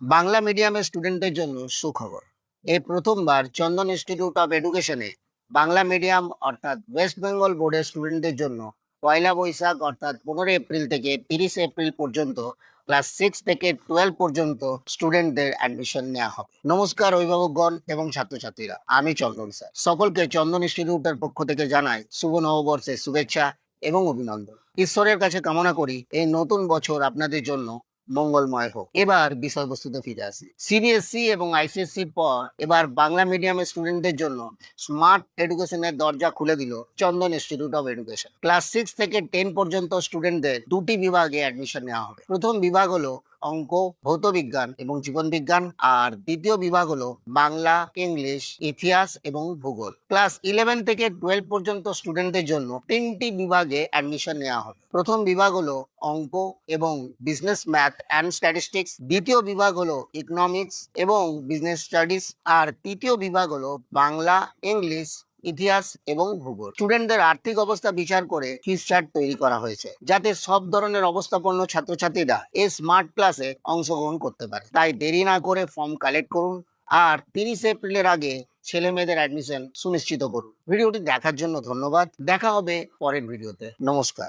বাংলা মিডিয়ামের স্টুডেন্টদের জন্য সুখবর। এই প্রথমবার চন্দন ইনস্টিটিউট অফ এডুকেশনে বাংলা মিডিয়াম অর্থাৎ ওয়েস্ট বেঙ্গল বোর্ডের স্টুডেন্টদের জন্য পয়লা বৈশাখ, অর্থাৎ পনেরো এপ্রিল থেকে তিরিশ এপ্রিল পর্যন্ত ক্লাস সিক্স থেকে টুয়েলভ পর্যন্ত স্টুডেন্টদের অ্যাডমিশন নেওয়া হবে। নমস্কার অভিভাবকগণ এবং ছাত্রছাত্রীরা, আমি চন্দন স্যার। সকলকে চন্দন ইনস্টিটিউটের পক্ষ থেকে জানাই শুভ নববর্ষের শুভেচ্ছা এবং অভিনন্দন। ঈশ্বরের কাছে কামনা করি এই নতুন বছর আপনাদের জন্য মঙ্গলময় হোক। এবার বিষয়বস্তুতে ফিরে আসি। সিবিএসসি এবং আইসিএসসির পর এবার বাংলা মিডিয়ামের স্টুডেন্টদের জন্য স্মার্ট এডুকেশনের দরজা খুলে দিল Chandan institute of education class six থেকে টেন পর্যন্ত স্টুডেন্টদের দুটি বিভাগে অ্যাডমিশন নেওয়া হবে। প্রথম বিভাগ হলো অঙ্ক, ভৌত বিজ্ঞান এবং জীবন বিজ্ঞান। আর দ্বিতীয় বিভাগ হলো বাংলা, ইংলিশ, ইতিহাস এবং ভূগোল। ক্লাস ইলেভেন থেকে টুয়েলভ পর্যন্ত স্টুডেন্টদের জন্য তিনটি বিভাগে অ্যাডমিশন নেওয়া হবে। প্রথম বিভাগ হলো অঙ্ক এবং বিজনেস ম্যাথ অ্যান্ড স্ট্যাটিস্টিক্স দ্বিতীয় বিভাগ হলো ইকোনমিক্স এবং বিজনেস স্টাডিজ আর তৃতীয় বিভাগ হলো বাংলা, ইংলিশ ইতিহাস এবং ভূগোল। স্টুডেন্টদের আর্থিক অবস্থা বিচার করে ফিস চার্ট তৈরি করা হয়েছে, যাতে সব ধরনের অবস্থাপন্ন ছাত্রছাত্রীরা এই স্মার্ট ক্লাসে অংশগ্রহণ করতে পারে। তাই দেরি না করে ফর্ম কালেক্ট করুন আর তিরিশ এপ্রিলের আগে ছেলে মেয়েদের অ্যাডমিশন সুনিশ্চিত করুন। ভিডিওটি দেখার জন্য ধন্যবাদ। দেখা হবে পরের ভিডিওতে। নমস্কার।